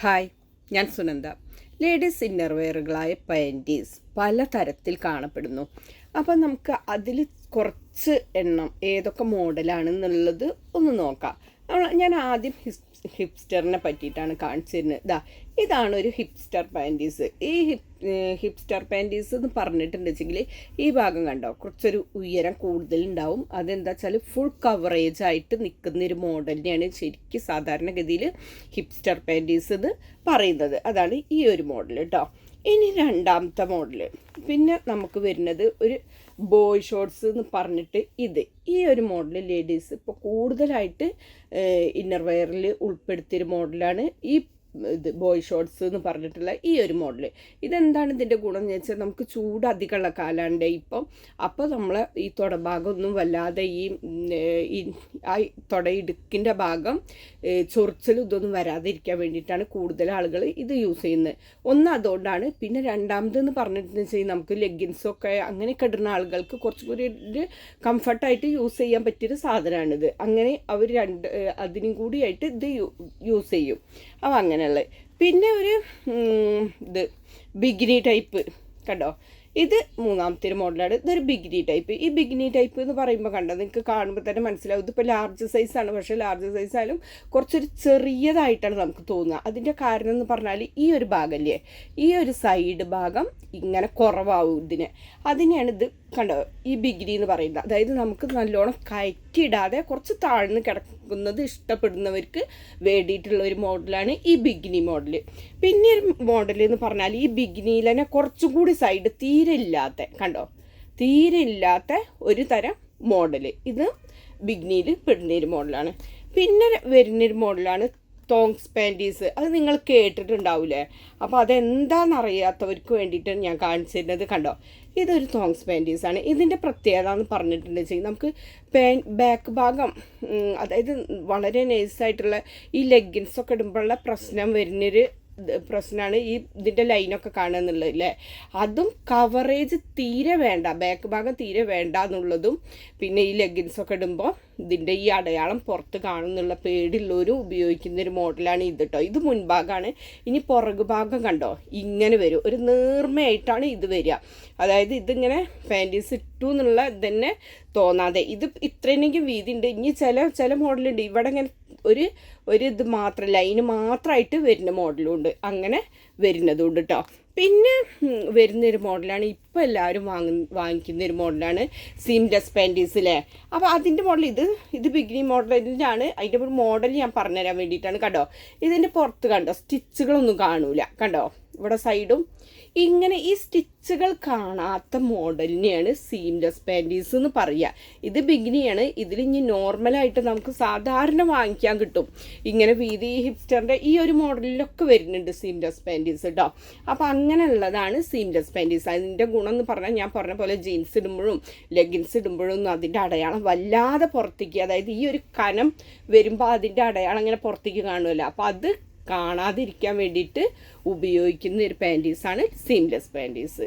Hi ഞാൻ Sunanda. Ladies ഇന്നർവെയറുകളായ panties പല തരത്തിൽ കാണപ്പെടുന്നു. അപ്പം നമുക്ക് അതിൽ കുറച്ച് എണ്ണം ഏതൊക്കെ മോഡലാണെന്നുള്ളത് ഒന്ന് നോക്കാം. ഞാൻ ആദ്യം ഹിസ് ഹിപ്സ്റ്ററിനെ പറ്റിയിട്ടാണ് കാണിച്ചു തരുന്നത് ഇതാ ഇതാണ് ഒരു ഹിപ്സ്റ്റർ പാന്റീസ് ഈ ഹിപ് ഹിപ്സ്റ്റർ പാന്റീസ് എന്ന് പറഞ്ഞിട്ടുണ്ടെങ്കിൽ ഈ ഭാഗം കണ്ടോ? കുറച്ചൊരു ഉയരം കൂടുതലുണ്ടാവും. അതെന്താ വെച്ചാൽ ഫുൾ കവറേജ് ആയിട്ട് നിൽക്കുന്ന ഒരു മോഡലിനെയാണ് ശരിക്കും സാധാരണഗതിയിൽ ഹിപ്സ്റ്റർ പാന്റീസ് എന്ന് പറയുന്നത്. അതാണ് ഈ ഒരു മോഡൽ കേട്ടോ ഇനി രണ്ടാമത്തെ മോഡൽ പിന്നെ നമുക്ക് വരുന്നത് ഒരു ബോയ് ഷോർട്സ് എന്ന് പറഞ്ഞിട്ട് ഇത്. ഈ ഒരു മോഡൽ ലേഡീസ് ഇപ്പോൾ കൂടുതലായിട്ട് ഇന്നർ വെയറിൽ ഉൾപ്പെടുത്തിയൊരു മോഡലാണ് ഈ ഇത് ബോയ് ഷോർട്സ് എന്ന് പറഞ്ഞിട്ടുള്ള ഈ ഒരു മോഡൽ. ഇതെന്താണ് ഇതിന്റെ ഗുണം എന്ന് വെച്ചാൽ നമുക്ക് ചൂട് അധികമുള്ള കാലാണ്ട് ഇപ്പം. അപ്പോൾ നമ്മൾ ഈ തുടഭാഗമൊന്നും വല്ലാതെ ഈ ആ തുടയിടുക്കിന്റെ ഭാഗം ചൊറിച്ചലും ഇതൊന്നും വരാതിരിക്കാൻ വേണ്ടിയിട്ടാണ് കൂടുതൽ ആളുകൾ ഇത് യൂസ് ചെയ്യുന്നത്. ഒന്ന് അതുകൊണ്ടാണ്. പിന്നെ രണ്ടാമതെന്ന് പറഞ്ഞിട്ടുണ്ടെന്ന് വെച്ചാൽ നമുക്ക് ലെഗിൻസൊക്കെ അങ്ങനെയൊക്കെ ഇടുന്ന ആളുകൾക്ക് കുറച്ചും കൂടി ഒരു കംഫർട്ടായിട്ട് യൂസ് ചെയ്യാൻ പറ്റിയൊരു സാധനമാണിത്. അങ്ങനെ അവർ രണ്ട് അതിനും കൂടിയായിട്ട് ഇത് യൂസ് ചെയ്യും. അപ്പോൾ അങ്ങനെയുള്ളത് പിന്നെ ഒരു ഇത് ബിഗിനി ടൈപ്പ് കണ്ടോ? ഇത് മൂന്നാമത്തെ ഒരു മോഡലാണ് ഇതൊരു ബിഗ്നി ടൈപ്പ് ഈ ബിഗ്നി ടൈപ്പ് എന്ന് പറയുമ്പോൾ കണ്ടോ? നിങ്ങൾക്ക് കാണുമ്പോൾ തന്നെ മനസ്സിലാവും. ഇതിപ്പോൾ ലാർജ് സൈസാണ് പക്ഷേ ലാർജ് സൈസ് ആയാലും കുറച്ചൊരു ചെറിയതായിട്ടാണ് നമുക്ക് തോന്നുക. അതിന്റെ കാരണം എന്ന് പറഞ്ഞാൽ ഈ ഒരു ഭാഗമല്ലേ ഈ ഒരു സൈഡ് ഭാഗം ഇങ്ങനെ കുറവാവും ഇതിന്. അതിനെയാണ് ഇത് കണ്ടോ? ഈ ബിഗ്നി എന്ന് പറയുന്നത്. അതായത് നമുക്ക് നല്ലോണം കയറ്റിയിടാതെ കുറച്ച് താഴ്ന്ന് കിടക്കുന്നത് ഇഷ്ടപ്പെടുന്നവർക്ക് വേണ്ടിയിട്ടുള്ള ഒരു മോഡലാണ് ഈ ബിഗ്നി മോഡൽ പിന്നെ ഒരു മോഡൽ എന്ന് പറഞ്ഞാൽ ഈ ബിഗിനിയിൽ തന്നെ കുറച്ചും കൂടി സൈഡ് തീരെ ഇല്ലാത്ത കണ്ടോ? തീരെ ഇല്ലാത്ത ഒരു തരം മോഡൽ ഇത് ബിഗ്നിയിൽ പെടുന്ന ഒരു മോഡലാണ്. പിന്നെ വരുന്നൊരു മോഡലാണ് തോങ്സ് പാന്റീസ്. അത് നിങ്ങൾ കേട്ടിട്ടുണ്ടാവില്ലേ അപ്പോൾ അതെന്താണെന്നറിയാത്തവർക്ക് വേണ്ടിയിട്ട് ഞാൻ കാണിച്ചു തരുന്നത് കണ്ടോ? ഇതൊരു തോങ്സ് പാന്റീസാണ്. ഇതിന്റെ പ്രത്യേകത എന്ന് പറഞ്ഞിട്ടുണ്ടെങ്കിൽ നമുക്ക് പാൻ ബാക്ക് ഭാഗം അതായത് വളരെ നൈസായിട്ടുള്ള ഈ ലെഗിൻസൊക്കെ ഇടുമ്പോഴുള്ള പ്രശ്നം വരുന്നൊരു പ്രശ്നമാണ് ഈ ഇതിന്റെ ലൈനൊക്കെ കാണുക എന്നുള്ളത് അല്ലേ അതും കവറേജ് തീരെ വേണ്ട ബാക്ക് ഭാഗം തീരെ വേണ്ട എന്നുള്ളതും പിന്നെ ഈ ലെഗിൻസൊക്കെ ഇടുമ്പോൾ ഇതിന്റെ ഈ അടയാളം പുറത്ത് കാണുന്നുള്ള പേടിയുള്ളവരും ഉപയോഗിക്കുന്ന ഒരു മോഡലാണ് ഇത് കേട്ടോ ഇത് മുൻഭാഗമാണ് ഇനി പുറകു ഭാഗം കണ്ടോ? ഇങ്ങനെ വരും. ഒരു നേർമയായിട്ടാണ് ഇത് വരിക. അതായത് ഇതിങ്ങനെ പാന്റീസ് ഇട്ടു എന്നുള്ള തന്നെ തോന്നാതെ. ഇത് ഇത്രയെങ്കിലും വീതി ഉണ്ട് ഇനി ചില ചില മോഡലുണ്ട് ഇവിടെ ഇങ്ങനെ ഒരു ഒരു ഇത് മാത്രം ലൈന് മാത്രമായിട്ട് വരുന്ന മോഡലും ഉണ്ട് അങ്ങനെ വരുന്നതും ഉണ്ട് കേട്ടോ പിന്നെ വരുന്നൊരു മോഡലാണ് ഇപ്പോൾ എല്ലാവരും വാങ്ങ വാങ്ങിക്കുന്ന ഒരു മോഡലാണ് സീംലെസ് പാന്റീസ് അല്ലേ അപ്പോൾ അതിന്റെ മോഡൽ ഇത് ഇത് ബിഗിനി മോഡലിന്റെയാണ് അതിന്റെ ഒരു മോഡൽ ഞാൻ പറഞ്ഞുതരാൻ വേണ്ടിയിട്ടാണ് കണ്ടോ? ഇതിന്റെ പുറത്ത് കണ്ടോ? സ്റ്റിച്ചുകളൊന്നും കാണൂല. കണ്ടോ? ഇവിടെ സൈഡും. ഇങ്ങനെ ഈ സ്റ്റിച്ചുകൾ കാണാത്ത മോഡലിനെയാണ് സീംലെസ് പാന്റീസ് എന്ന് പറയുക ഇത് ബിഗിനിയാണ്. ഇതിൽ ഇനി നോർമലായിട്ട് നമുക്ക് സാധാരണ വാങ്ങിക്കാൻ കിട്ടും. ഇങ്ങനെ വീതി ഹിപ്സ്റ്ററിന്റെ ഈ ഒരു മോഡലിലൊക്കെ വരുന്നുണ്ട് സീംലെസ് പാന്റീസ് കേട്ടോ അപ്പോൾ അങ്ങനെയുള്ളതാണ് സീംലെസ് പാന്റീസ്. അതിന്റെ ഗുണം എന്ന് പറഞ്ഞാൽ ഞാൻ പറഞ്ഞ പോലെ ജീൻസ് ഇടുമ്പോഴും ലെഗിൻസ് ഇടുമ്പോഴും ഒന്നും അതിന്റെ അടയാളം വല്ലാതെ പുറത്തേക്ക് അതായത് ഈ ഒരു കനം വരുമ്പോൾ അതിന്റെ അടയാളം ഇങ്ങനെ പുറത്തേക്ക് കാണുമല്ലോ അപ്പോൾ അത് കാണാതിരിക്കാൻ വേണ്ടിയിട്ട് ഉപയോഗിക്കുന്ന ഒരു പാന്റീസാണ് സീംലെസ് പാന്റീസ്